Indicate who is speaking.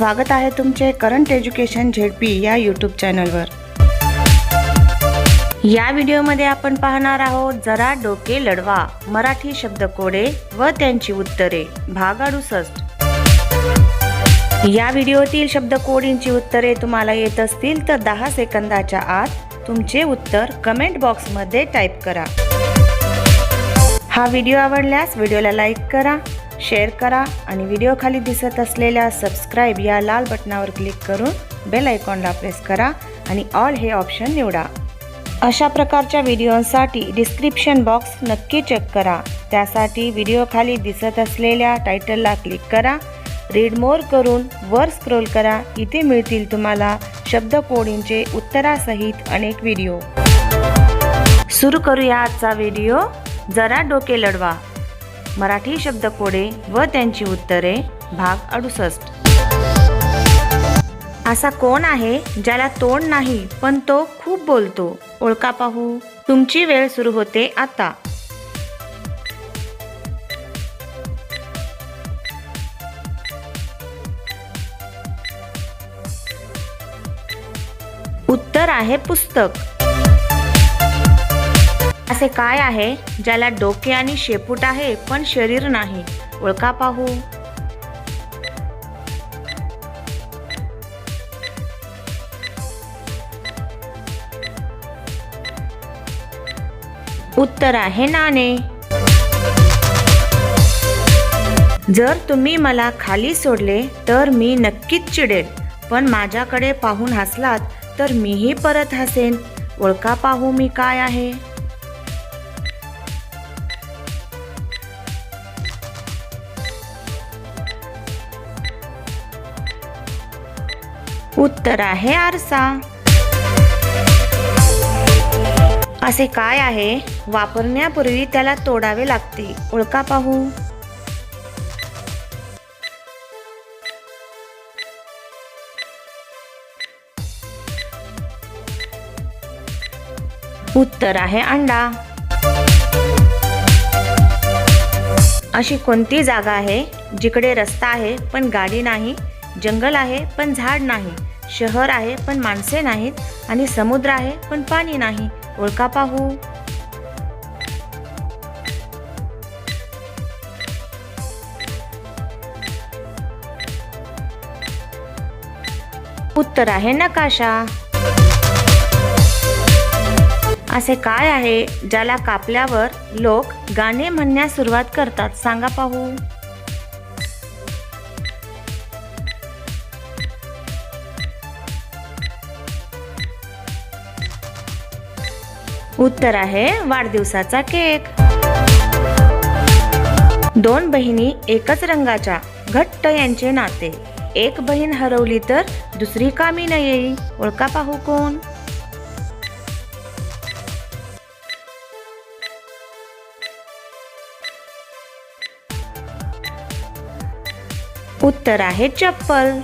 Speaker 1: स्वागत आहे तुमचे करंट एज्युकेशन झेडपी या यूट्यूब चॅनलवर या व्हिडिओमध्ये आपण पाहणार आहोत जरा डोके लढवा मराठी शब्दकोडे व त्यांची उत्तरे भाग अडुसष्ट या व्हिडिओतील शब्दकोडींची उत्तरे तुम्हाला येत असतील तर दहा सेकंदाच्या आत तुमचे उत्तर कमेंट बॉक्समध्ये टाईप करा. हा व्हिडिओ आवडल्यास व्हिडिओला लाईक करा शेअर करा आणि व्हिडिओखाली दिसत असलेल्या सबस्क्राईब या लाल बटनावर क्लिक करून बेल आयकॉनला प्रेस करा आणि ऑल हे ऑप्शन निवडा. अशा प्रकारच्या व्हिडिओसाठी डिस्क्रिप्शन बॉक्स नक्की चेक करा. त्यासाठी व्हिडिओखाली दिसत असलेल्या टायटलला क्लिक करा. रीड मोर करून वर स्क्रोल करा. इथे मिळतील तुम्हाला शब्दकोडींचे उत्तरासहित अनेक व्हिडिओ. सुरू करूया आजचा व्हिडिओ. जरा डोके लढवा. मराठी शब्दकोडे व त्यांची उत्तरे भाग अडुसष्ट. असा कोण आहे ज्याला तोंड नाही पण तो खूप बोलतो? ओळखा पाहू. तुमची वेळ सुरू होते आता. उत्तर आहे पुस्तक. असे काय आहे ज्याला डोके आणि शेपूट आहे पण शरीर नाही? ओळखा पाहू. उत्तर आहे नाणे. जर तुम्ही मला खाली सोडले तर मी नक्कीच चिडेल. पण माझ्याकडे पाहून हसलात तर मीही परत हसेन. ओळखा पाहू मी काय आहे. उत्तर आहे आरसा. असे काय आहे? वापरण्यापूर्वी त्याला तोडावे लागते. ओळखा पाहू. उत्तर आहे अंडा. अशी कोणती जागा आहे जिकडे रस्ता आहे पण गाडी नाही जंगल आहे पण झाड नाही. शहर आहे पण माणसे नाहीत. आणि समुद्र आहे पण पाणी नाही. ओळखा पाहू. उत्तर आहे नकाशा. असे काय आहे ज्याला कापल्यावर लोक गाणे म्हणण्यास सुरुवात करतात? सांगा पाहू. उत्तर आहे वाढदिवसाचा केक. दोन बहिणी एकच रंगाच्या घट्ट यांचे नाते. एक बहीण हरवली तर दुसरी कामी न येई. ओळखा पाहू कोण? उत्तर आहे चप्पल.